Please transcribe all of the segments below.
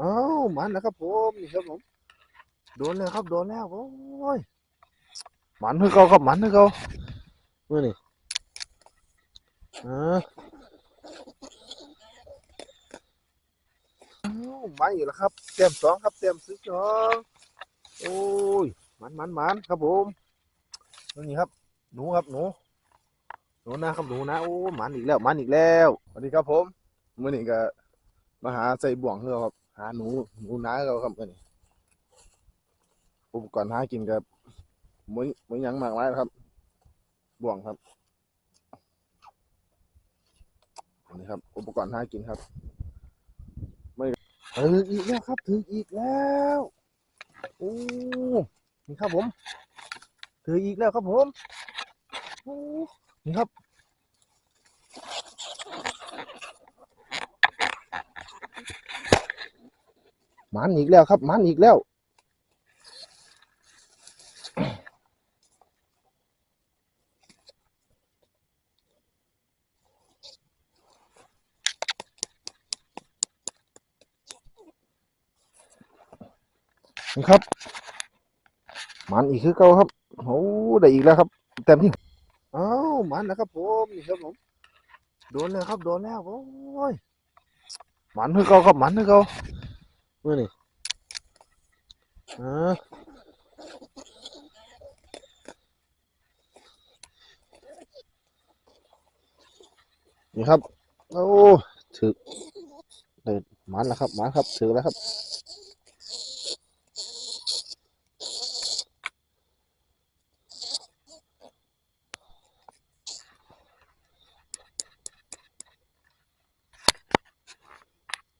อ้าวมันนะครับผมนี่ครับผมโดนแล้วครับโดนแล้วโอ้ยมันคือเขาครับมันคือเขาเมื่อนี่อ่าอ้ามาอีกแล้วครับเต็มสองครับเต็มสิบสองโอ้ยมันมันมันครับผมนี่ครับหนูครับหนูหนูนะครับหนูนะโอ้มันอีกแล้วมันอีกแล้วสวัสดีครับผมเมื่อนี้ก็มาหาใส่บ่วงเราครับ หาหนูหนูน้าเราครับนี้อุปกรณ์หากินกับมือมือหยังมากมายครับ บ่วงครับนนี้ครับ อุปกรณ์หากินครับ ไม่ถืออีกแล้วครับถืออีกแล้วโอ้นี่ครับผม ถืออีกแล้วครับผมโอ้นี่ครับ มันอีกแล้วครับหมันอีกแล้วนี่ครับหมันอีกคือเก่าครับโอ้ได้อีกแล้วครับเต็มที่อ้าวมันนะครับผมนี่ครับผมโดนแล้วครับโดนแล้วโอ้ยหมันคือเก่าครับหมันคือเก่า เมื่อนี่อ่านี่ครับ โอ้ถือเลยมันแล้วครับมันครับถือแล้วครับ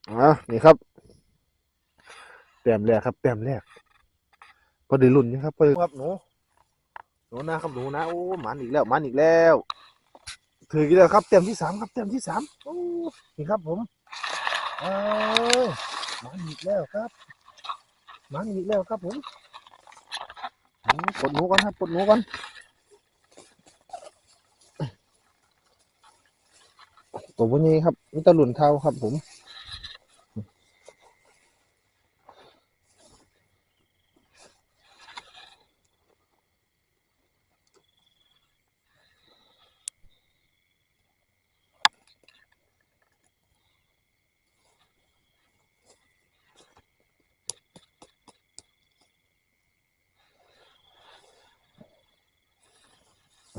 อ่านี่ครับ แต้มแรกครับแต้มแรกพอดีรุ่นนี่ครับพอดีครับหนูหนูนะครับหนูนะโอ้หมันอีกแล้วหมันอีกแล้ว ถือกี่แล้วครับแต้มที่สามครับแต้มที่สามโอ้นี่ครับผมเอ้ยหมันอีกแล้วครับหมันอีกแล้วครับผมอืมกดหนูก่อนครับกดหนูก่อนตัวพวกนี้ครับนี่ตะหลุนเท้าครับผม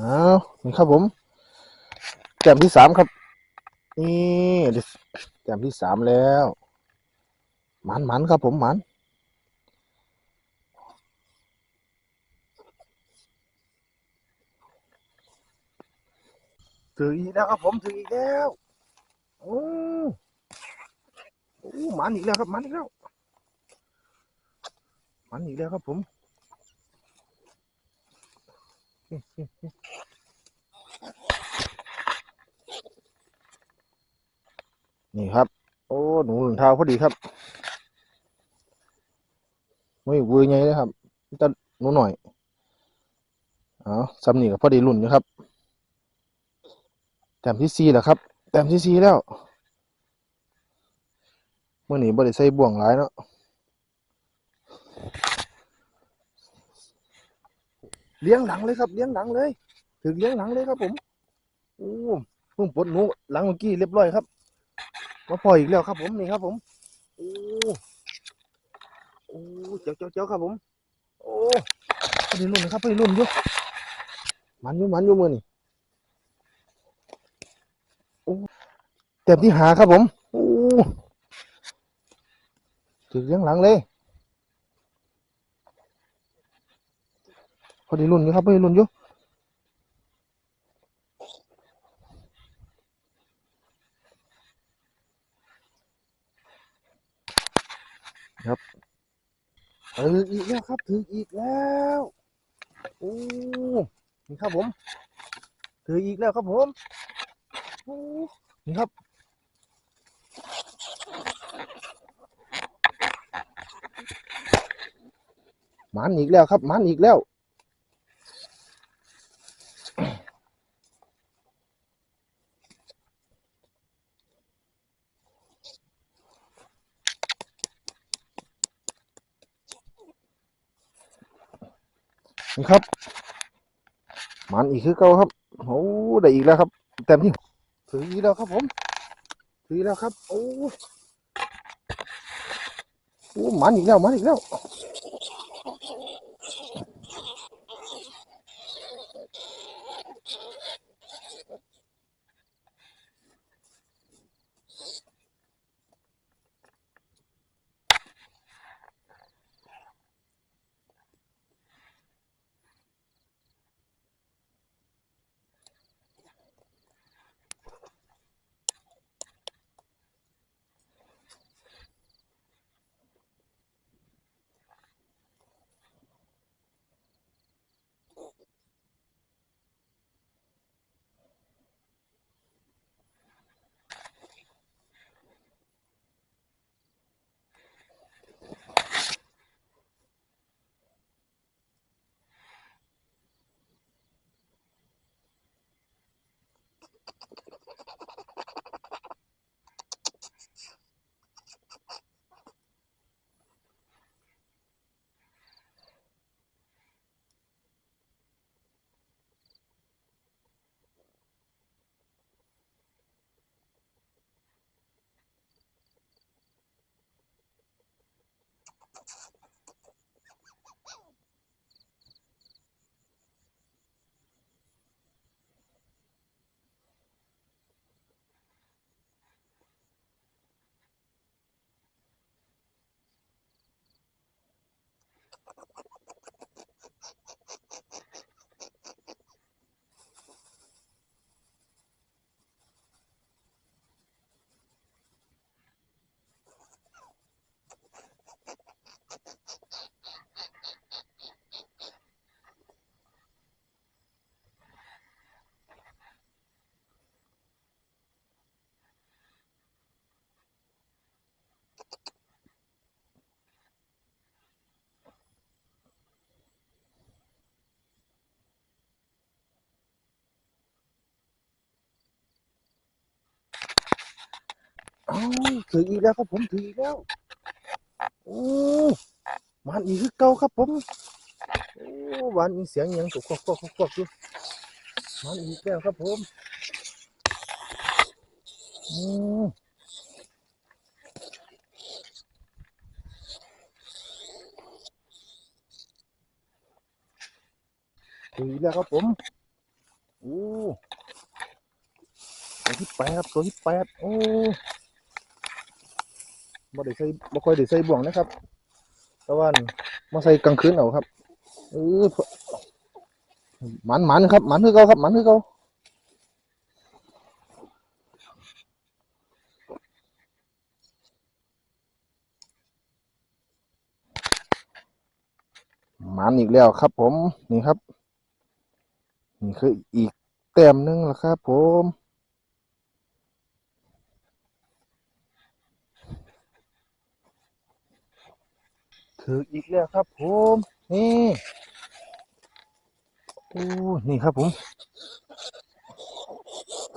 อ้าวนี่ครับผมแต้มที่สามครับ นี่แต้มที่สามแล้วหมันหมันครับผมหมันถืออีกแล้วครับผมถืออีกแล้วโอ้โอ้หมันอีกแล้วครับมันอีกแล้วมันอีกแล้วครับผม นี่ครับ โอ้หนูหนึ่งเท้าพอดีครับไม่วือไงเลยครับจะหนูหน่อยเอาซ้ำนี่ก็พอดีรุ่นอยู่ครับแต้มที่สี่แล้วครับแต้มที่สี่แล้วเมื่อนี้บริใส่บ่วงหลายเนาะ เลี้ยงหลังเลยครับ เลี้ยงหลังเลย ถึงเลี้ยงหลังเลยครับ ผมโอ้เพิ่งปลดหนูหลังเมื่อกี้เรียบร้อยครับมาปล่อยอีกแล้วครับ ผมนี่ครับ ผมโอ้โอ้เจ้าเจ้าเจ้าครับ ผม โอ้พอดีรุ่นนะครับพอดีรุ่นอยู่มันอยู่มันอยู่มือนี่โอ้เต็มที่หาครับผมโอ้ถึงเลี้ยงหลังเลย พอดีรุ่นอยู่ครับพอดีรุ่นอยู่เอออีกแล้วครับถึงอีกแล้วโอ้นี่ครับผมถืออีกแล้วครับผมโอ้นี่ครับหมันอีกแล้วครับหมันอีกแล้ว ครับ มันอีกคือเก่าครับโอ้ได้อีกแล้วครับเต็มที่ถืออีกแล้วครับ ผมถือแล้วครับ โอ้โอ้มันอีกแล้วมันอีกแล้ว เอ้าถืออีกแล้วครับผมถืออีกแล้วโอ้มันอีกคือเก่าครับผมโอ้หวานมีเสียงยังตกควักควักควักควักอยู่มันอีกแล้วครับผมอืมถืออีกแล้วครับผมโอ้ตัวที่แปดครับตัวที่แปดโอ้ บ่ได้ใส่บ่ค่อยได้ใส่บ่วงนะครับแต่ว่ามาใส่กลางคืนเอาครับเออหมันหมันครับหมันคือเก่าครับหมันคือเก่าหมันอีกแล้วครับ ผมนี่ครับ นี่คืออีกแต้มหนึงแล้วครับ ผม ถืออีกแล้วครับผมนี่โอ้นี่ครับผม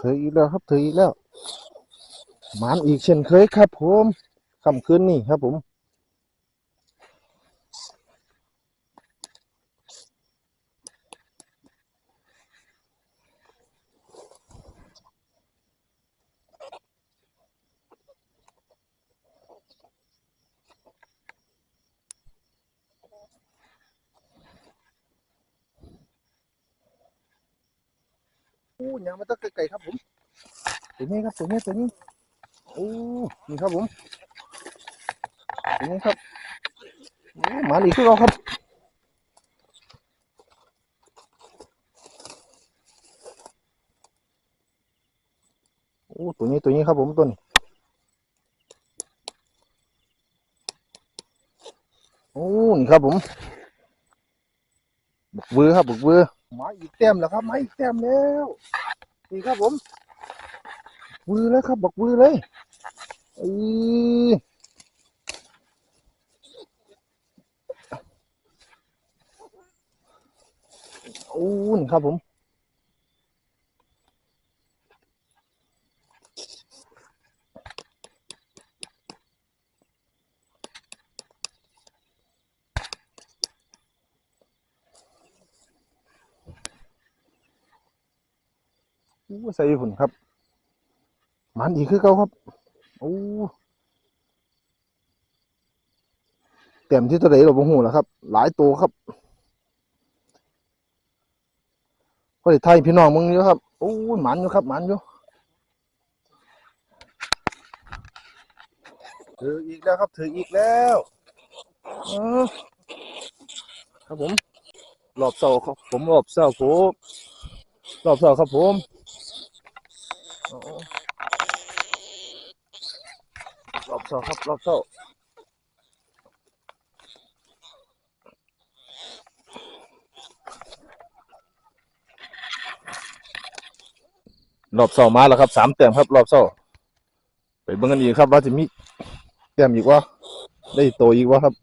ถืออีกแล้วครับถืออีกแล้วหมันอีกเช่นเคยครับผมค่ำคืนนี่ครับผม อ้ยังม่ต้องไกลๆครับผมตัวนี้ครับตัวนี้ตัวนี้โอ้นี่ครับผมตัวนี้ครับโอ้หมาอีกคือเราครับโอ้ตัวนี้ตัวนี้ครับผมตัวนี้โอ้นี่ครับผมบุกเบือครับบุกเบือ มาอีกเต็มแล้วครับ มาอีกเต็มแล้วนี่ครับผมวือแล้วครับบอกวือเลยอือโอ้นี่ครับผม ใส่หุ่นครับ มันอีกคือเก่าครับ โอ้เต็มที่ตัวไหนเราบ่ฮู้แล้วครับ หลายตัวครับก็ได้ไทยพี่น้องมึงอยู่ครับ โอ้หมันอยู่ครับหมันอยู่ถืออีกแล้วครับ ถืออีกแล้วครับผมรอบเสาครับ ผมรอบเสาผมรอบเสาครับผม รอบเสาครับรอบเสารอบเสามาแล้วครับสามแต้มครับ รอบเสาไปเบิ่งกันอีกครับ ว่าจะมีแต้มอีกวะได้โตอีกวะครับ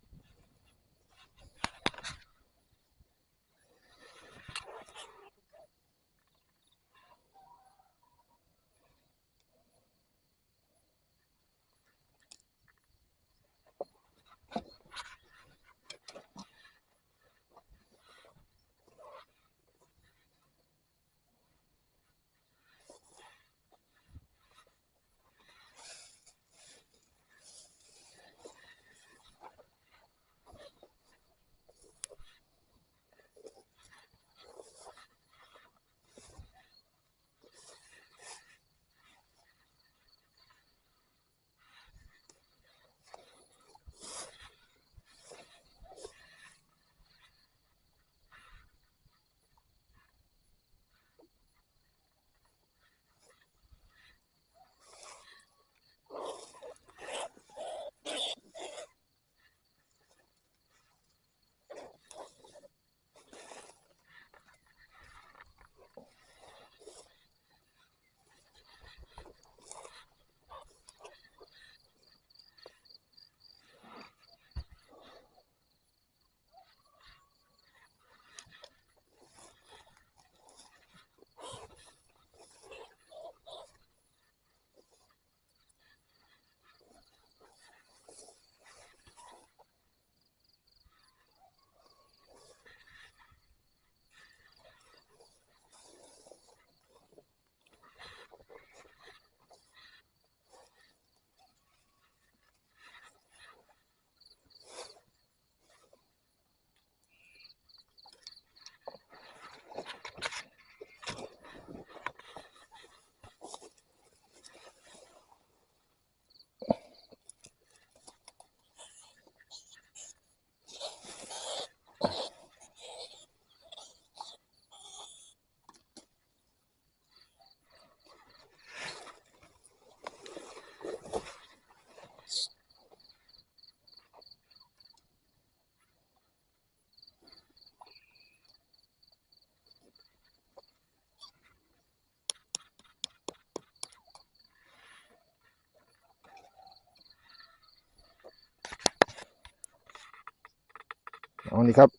นี่ครับ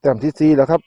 แต้มที่สี่แล้วครับ